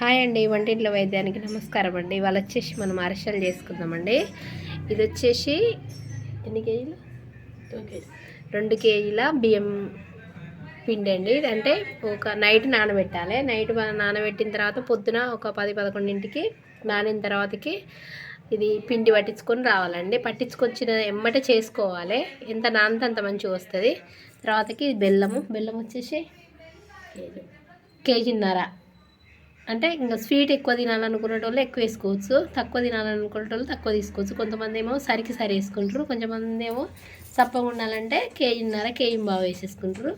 Hi అండి వంటింట్లో వైద్యానికి నమస్కారం అండి. ఇవాళ వచ్చేసి మనం అరిసెలు చేసుకుందామండి. ఇది వచ్చేసి ఎన్ని కేజీలు? రెండు కేజీల. బియ్యం పిండి అండి. అంటే ఒక నైట్ నానబెట్టాలి. నైట్ నానబెట్టిన తర్వాత పొద్దున ఒక పది పదకొండింటికి నానిన తర్వాతకి ఇది పిండి పట్టించుకొని రావాలండి. పట్టించుకొచ్చిన ఎమ్మటే చేసుకోవాలి. ఎంత నానితే అంత మంచిగా వస్తుంది. తర్వాతకి బెల్లము. బెల్లం వచ్చేసి కేజీన్నర. అంటే ఇంకా స్వీట్ ఎక్కువ తినాలనుకునే వాళ్ళు ఎక్కువ వేసుకోవచ్చు. తక్కువ తినాలనుకునే వాళ్ళు తక్కువ తీసుకోవచ్చు. కొంతమంది ఏమో సరికి సరి వేసుకుంటారు. కొంతమంది ఏమో చప్పగా ఉండాలంటే కేజీన్నర కేజీ బాగా వేసేసుకుంటారు.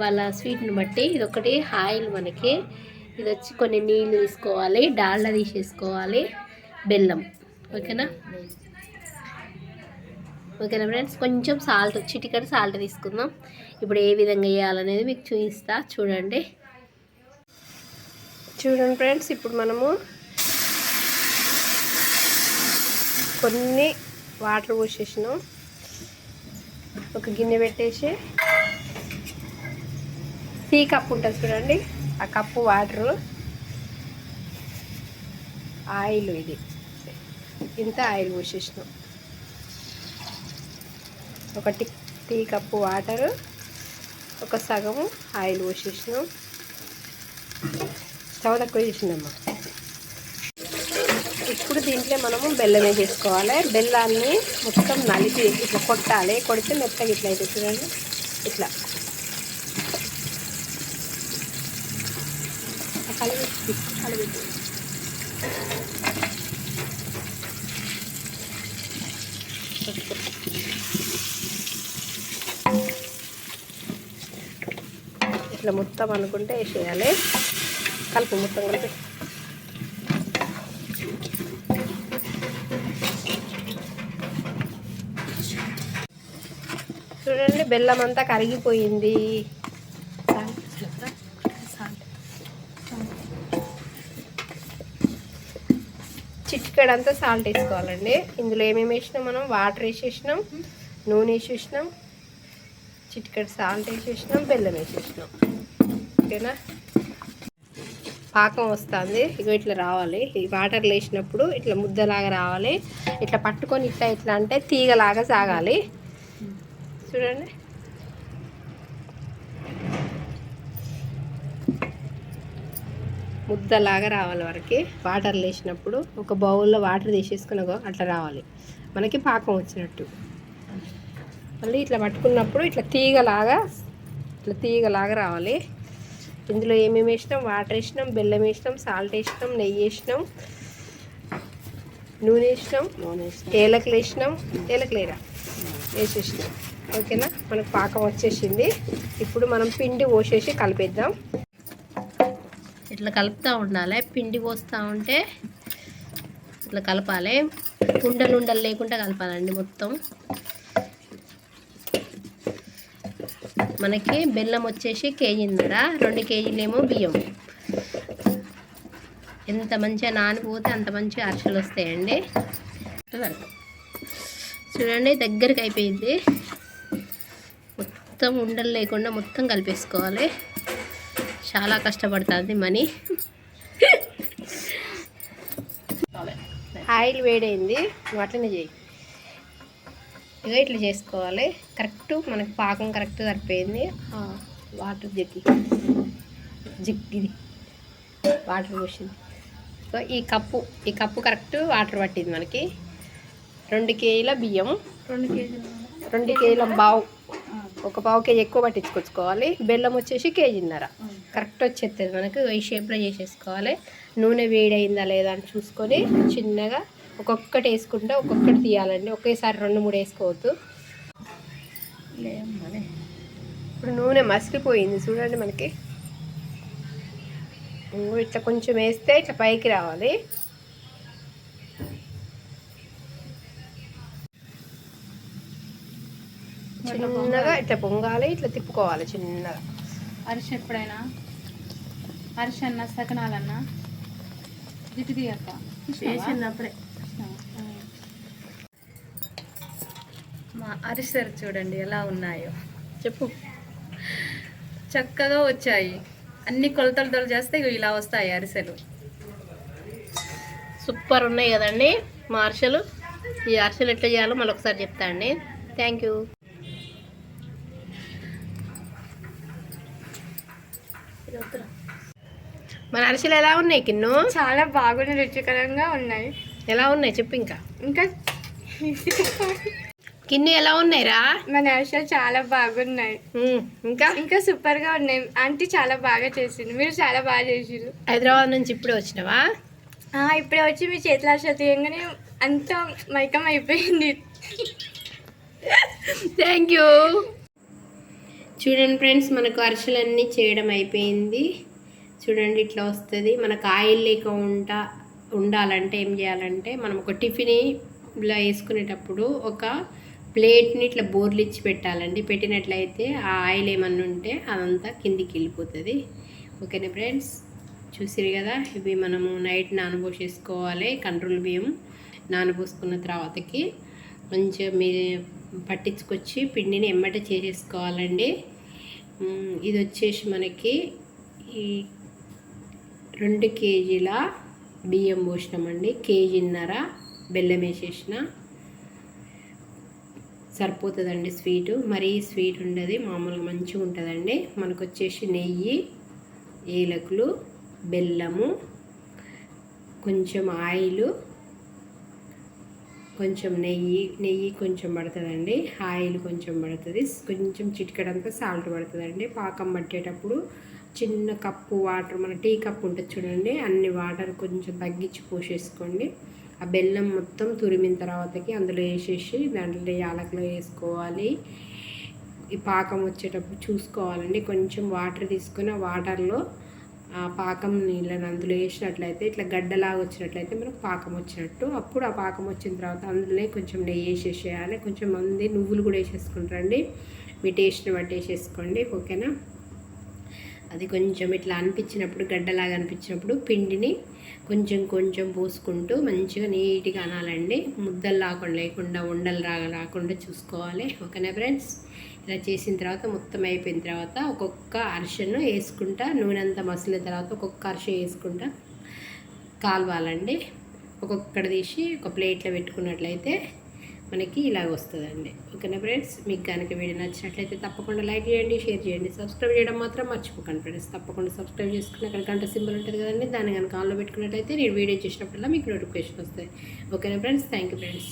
వాళ్ళ స్వీట్ని బట్టి ఇది ఒకటి ఆయిల్ మనకి. ఇది వచ్చి కొన్ని నీళ్ళు తీసుకోవాలి. డాల్డా తీసేసుకోవాలి. బెల్లం. ఓకేనా? ఓకేనా ఫ్రెండ్స్? కొంచెం సాల్ట్ చిటికెడు సాల్ట్ తీసుకుందాం. ఇప్పుడు ఏ విధంగా వేయాలనేది మీకు చూపిస్తా. చూడండి. చూడండి ఫ్రెండ్స్ ఇప్పుడు మనము కొన్ని వాటర్ పోసేసినాం. ఒక గిన్నె పెట్టేసి టీ కప్ ఉంటుంది చూడండి ఆ కప్పు వాటరు ఆయిల్ ఇది. ఇంత ఆయిల్ పోసేసినాం. ఒక టీ టీ కప్పు వాటరు ఒక సగము ఆయిల్ పోసేసినాం. స్టవ్ తక్కువ చేసిందమ్మా ఇప్పుడు దీంట్లో మనము బెల్లం వేసేసుకోవాలి బెల్లాన్ని మొత్తం నలిపి ఇట్లా కొట్టాలి. కొడితే మెత్తగా ఇట్లా అయితే చూడండి. ఇట్లా. కలిపి కలిపి. ఇట్లా మొత్తం అనుకుంటే వేసేయాలి. కలుపు మొత్తం కలిపి చూడండి బెల్లం అంతా కరిగిపోయింది. చిటికెడంతా సాల్ట్ వేసుకోవాలండి. ఇందులో ఏమేమి వేసినాం మనం? వాటర్ వేసేసినాం నూనె వేసేసినాం చిటికెడు సాల్ట్ వేసేసినాం బెల్లం వేసేసినాం. ఓకేనా? పాకం వస్తుంది. ఇగో ఇట్లా రావాలి. ఈ వాటర్ లేచినప్పుడు ఇట్లా ముద్దలాగా రావాలి. ఇట్లా పట్టుకొని ఇట్లా ఇట్లా అంటే తీగలాగా సాగాలి. చూడండి. ముద్దలాగా రావాలి వరకు. వాటర్ లేచినప్పుడు ఒక బౌల్లో వాటర్ తీసేసుకుని అట్లా రావాలి. మనకి పాకం వచ్చినట్టు. మళ్ళీ ఇట్లా పట్టుకున్నప్పుడు ఇట్లా తీగలాగా ఇట్లా తీగలాగా రావాలి. ఇందులో ఏమేమి వేసినాం? వాటర్ వేసినాం బెల్లం వేసినాం సాల్ట్ వేసినాం నెయ్యి వేసినాం నూనె వేసినాం ఏలకలు వేసినాం. ఏలకలేరా వేసేసినాం. ఓకేనా? మనకు పాకం వచ్చేసింది. ఇప్పుడు మనం పిండి పోసేసి కలిపేద్దాం. ఇట్లా కలుపుతూ ఉండాలి. పిండి పోస్తూ ఉంటే ఇట్లా కలపాలి. ఉండలు ఉండలు లేకుండా కలపాలండి మొత్తం. మనకి బెల్లం వచ్చేసి కేజీన్నర రెండు కేజీలేమో బియ్యం. ఎంత మంచిగా నానిపోతే అంత మంచిగా అరిసెలు వస్తాయండి. చూడండి దగ్గరికి అయిపోయింది. మొత్తం ఉండలు లేకుండా మొత్తం కలిపేసుకోవాలి. చాలా కష్టపడుతుంది మనీ. ఆయిల్ వేడైంది. నువ్వు అట్లనే చేయి ఇక ఇట్లా చేసుకోవాలి. కరెక్ట్ మనకి పాకం కరెక్ట్ సరిపోయింది. వాటర్ జగ్గి. జగ్గిది. వాటర్ పోసింది. సో ఈ కప్పు ఈ కప్పు కరెక్ట్ వాటర్ పట్టింది మనకి. రెండు కేజీల బియ్యం రెండు కేజీలు రెండు కేజీల బావు. ఒక పావు కేజీ ఎక్కువ పట్టించుకొచ్చుకోవాలి. బెల్లం వచ్చేసి కేజీన్నర. కరెక్ట్ వచ్చేస్తుంది మనకు. ఈ షేప్లో చేసేసుకోవాలి. నూనె వేడైందా లేదా అని చూసుకొని చిన్నగా ఒక్కొక్కటి వేసుకుంటే ఒక్కొక్కటి తీయాలండి. ఒకేసారి రెండు మూడు వేసుకోవద్దు. ఇప్పుడు నూనె మసిలిపోయింది చూడండి మనకి. ఇట్లా కొంచెం వేస్తే ఇట్లా పైకి రావాలి. చిన్నగా ఇట్లా పొంగాలి ఇట్లా తిప్పుకోవాలి చిన్నగా. అరిసె ఎప్పుడైనా? అరిసె అన్న సకనాలన్నా? జిట్టు తీయక్క. చేసినప్పుడే మా అరిసెలు చూడండి ఎలా ఉన్నాయో. చెప్పు. చక్కగా వచ్చాయి. అన్ని కొలతలతో చేస్తే ఇలా వస్తాయి అరిసెలు. సూపర్ ఉన్నాయి కదండి మా అరిసెలు. ఈ అరిసెలు ఎట్లా చేయాలో మళ్ళీ ఒకసారి చెప్తా అండి. థ్యాంక్ యూ మన అరిసెలు ఎలా ఉన్నాయి కిన్ను? చాలా బాగున్నాయి రుచికరంగా ఉన్నాయి. ఎలా ఉన్నాయి? చెప్పు ఇంకా. ఇంకా? కిన్ను ఎలా ఉన్నాయిరా? మన అరిసెలు చాలా బాగున్నాయి. ఇంకా? ఇంకా సూపర్గా ఉన్నాయి. ఆంటీ చాలా బాగా చేసింది. మీరు చాలా బాగా చేసిరు హైదరాబాద్ నుంచి ఇప్పుడే వచ్చినావా? ఆ, ఇప్పుడే వచ్చి మీ చేతుల అరిసెలు తీయంగానే అంతా మైకం అయిపోయింది. థ్యాంక్ యూ చూడండి ఫ్రెండ్స్ మనకు అరిసెలన్నీ చేయడం అయిపోయింది. చూడండి ఇట్లా వస్తుంది. మనకు ఆయిల్ లేక ఉంటా ఉండాలంటే ఏం చేయాలంటే మనం ఒక టిఫిన్ ఇలా వేసుకునేటప్పుడు ఒక ప్లేట్ని ఇట్లా బోర్లు ఇచ్చి పెట్టాలండి. పెట్టినట్లయితే ఆ ఆయిల్ ఏమన్నా ఉంటే అదంతా కిందికి వెళ్ళిపోతుంది. ఓకేనా ఫ్రెండ్స్? చూసిరు కదా ఇవి మనము నైట్ నానబోసేసుకోవాలి. కంట్రోల్ బియ్యం నానబోసుకున్న తర్వాతకి మంచిగా మీ పట్టించుకొచ్చి పిండిని ఎమ్మట చేసేసుకోవాలండి. ఇది వచ్చేసి మనకి ఈ రెండు కేజీల బియ్యం పోసినామండి. కేజీన్నర బెల్లం వేసేసిన. సరిపోతుందండి స్వీటు. మరీ స్వీట్ ఉండదు మామూలుగా మంచిగా ఉంటుందండి. మనకు వచ్చేసి నెయ్యి ఏలకులు బెల్లము కొంచెం ఆయిల్ కొంచెం నెయ్యి నెయ్యి కొంచెం పడుతుందండి. ఆయిల్ కొంచెం పడుతుంది. కొంచెం చిటికడంతా సాల్ట్ పడుతుందండి. పాకం పట్టేటప్పుడు చిన్న కప్పు వాటర్ మన టీ కప్ ఉంటుంది చూడండి అన్ని వాటర్ కొంచెం తగ్గించి పోసేసుకోండి. ఆ బెల్లం మొత్తం తురిమిన తర్వాతకి అందులో వేసేసి దాంట్లో యాలకులు వేసుకోవాలి. ఈ పాకం వచ్చేటప్పుడు చూసుకోవాలండి. కొంచెం వాటర్ తీసుకొని ఆ వాటర్లో ఆ పాకం నీళ్ళని అందులో వేసినట్లయితే ఇట్లా గడ్డలాగా వచ్చినట్లయితే మనకు పాకం వచ్చినట్టు. అప్పుడు ఆ పాకం వచ్చిన తర్వాత అందులోనే కొంచెం నెయ్యి వేసేసేయాలి. కొంచెం మంది నువ్వులు కూడా వేసేసుకుంటారండి. మీ టేస్ట్ని బట్టి వేసేసుకోండి. ఓకేనా? అది కొంచెం ఇట్లా అనిపించినప్పుడు గడ్డలాగా అనిపించినప్పుడు పిండిని కొంచెం కొంచెం పోసుకుంటూ మంచిగా నీట్గా అనాలండి. ముద్దలు రాకుండా లేకుండా ఉండలు రా రాకుండా చూసుకోవాలి. ఓకేనా ఫ్రెండ్స్? ఇలా చేసిన తర్వాత మొత్తం అయిపోయిన తర్వాత ఒక్కొక్క అరిసెను వేసుకుంటా నూనె అంతా మసిలిన తర్వాత ఒక్కొక్క అరిసె వేసుకుంటా కాలవాలండి. ఒక్కొక్కటి తీసి ఒక ప్లేట్లో పెట్టుకున్నట్లయితే మనకి ఇలాగ వస్తుందండి. ఓకేనా ఫ్రెండ్స్? మీకు కనుక వీడియో నచ్చినట్లయితే తప్పకుండా లైక్ చేయండి షేర్ చేయండి సబ్స్క్రైబ్ చేయడం మాత్రం మర్చిపోకండి ఫ్రెండ్స్. తప్పకుండా సబ్స్క్రైబ్ చేసుకుని అక్కడ గంట సింబల్ ఉంటుంది కదండి దాన్ని కనుక ఆన్లో పెట్టుకున్నట్లయితే నేను వీడియో చేసినప్పుడల్లా మీకు నోటిఫికేషన్ వస్తాయి. ఓకేనా ఫ్రెండ్స్? Thank you friends.